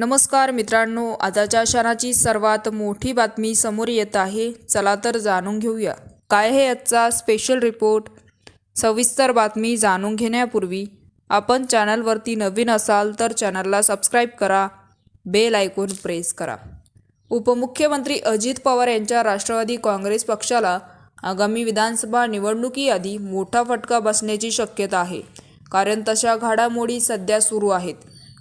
नमस्कार मित्रांनो आताच्या क्षणाची सर्वात मोठी बातमी समोर येत आहे. चला तर जाणून घेऊया. काय हे आजचा स्पेशल रिपोर्ट सविस्तर बातमी जाणून घेण्यापूर्वी आपण चॅनलवरती नवीन असाल तर चॅनलला सबस्क्राईब करा बेल आयकॉन प्रेस करा. उपमुख्यमंत्री अजित पवार यांच्या राष्ट्रवादी काँग्रेस पक्षाला आगामी विधानसभा निवडणुकीआधी मोठा फटका बसण्याची शक्यता आहे. कारण तशा घडामोडी सध्या सुरू आहेत.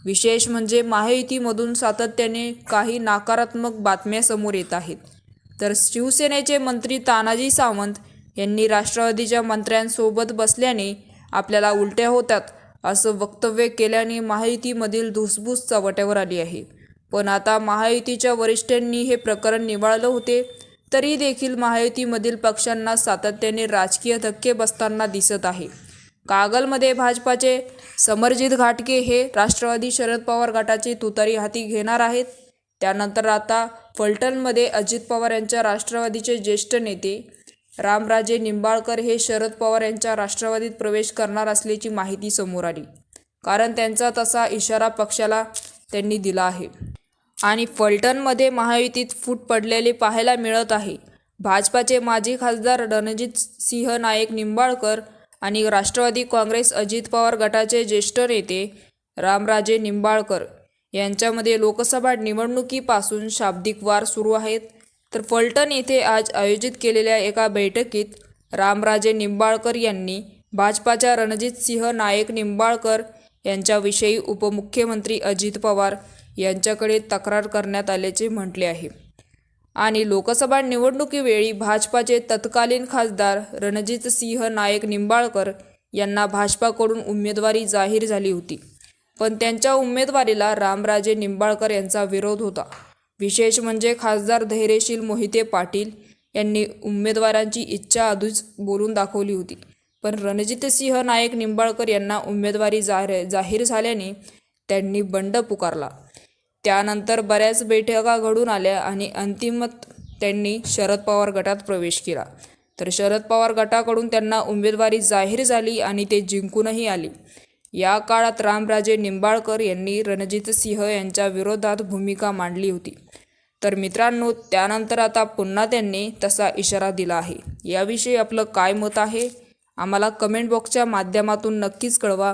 विशेष म्हणजे महायुतीमधून सातत्याने काही नकारात्मक बातम्या समोर येत आहेत. तर शिवसेनेचे मंत्री तानाजी सावंत यांनी राष्ट्रवादीच्या मंत्र्यांसोबत बसल्याने आपल्याला उलट्या होतात असं वक्तव्य केल्याने महायुतीमधील धुसभूस चव्हाट्यावर आली आहे. पण आता महायुतीच्या वरिष्ठांनी हे प्रकरण निवाळलं होते तरी देखील महायुतीमधील पक्षांना सातत्याने राजकीय धक्के बसताना दिसत आहे. कागलमध्ये भाजपाचे समरजित घाटगे हे राष्ट्रवादी शरद पवार गटाची तुतारी हाती घेणार आहेत. त्यानंतर आता फलटणमध्ये अजित पवार यांच्या राष्ट्रवादीचे ज्येष्ठ नेते रामराजे निंबाळकर हे शरद पवार यांच्या राष्ट्रवादीत प्रवेश करणार असल्याची माहिती समोर आली. कारण त्यांचा तसा इशारा पक्षाला त्यांनी दिला आहे. आणि फलटणमध्ये महायुतीत फूट पडलेले पाहायला मिळत आहे. भाजपाचे माजी खासदार रणजित सिंह नाईक निंबाळकर आणि राष्ट्रवादी काँग्रेस अजित पवार गटाचे ज्येष्ठ नेते रामराजे निंबाळकर यांच्यामध्ये लोकसभा निवडणुकीपासून शाब्दिक वार सुरू आहेत. तर फलटण येथे आज आयोजित केलेल्या एका बैठकीत रामराजे निंबाळकर यांनी भाजपाच्या रणजित सिंह नायक निंबाळकर यांच्याविषयी उपमुख्यमंत्री अजित पवार यांच्याकडे तक्रार करण्यात आल्याचे म्हटले आहे. आणि लोकसभा निवडणुकीवेळी भाजपाचे तत्कालीन खासदार रणजित सिंह नायक निंबाळकर यांना भाजपाकडून उमेदवारी जाहीर झाली होती. पण त्यांच्या उमेदवारीला रामराजे निंबाळकर यांचा विरोध होता. विशेष म्हणजे खासदार धैर्यशील मोहिते पाटील यांनी उमेदवारांची इच्छा आधीच बोलून दाखवली होती. पण रणजितसिंह नायक निंबाळकर यांना उमेदवारी जाहीर जाहीर झाल्याने त्यांनी बंड पुकारला. त्यानंतर बऱ्याच बैठका घडून आल्या आणि अंतिमत त्यांनी शरद पवार गटात प्रवेश केला. तर शरद पवार गटाकडून त्यांना उमेदवारी जाहीर झाली आणि ते जिंकूनही आली. या काळात रामराजे निंबाळकर यांनी रणजित सिंह यांच्या विरोधात भूमिका मांडली होती. तर मित्रांनो त्यानंतर आता पुन्हा त्यांनी तसा इशारा दिला आहे. याविषयी आपलं काय मत आहे? आम्हाला कमेंट बॉक्सच्या माध्यमातून नक्कीच कळवा.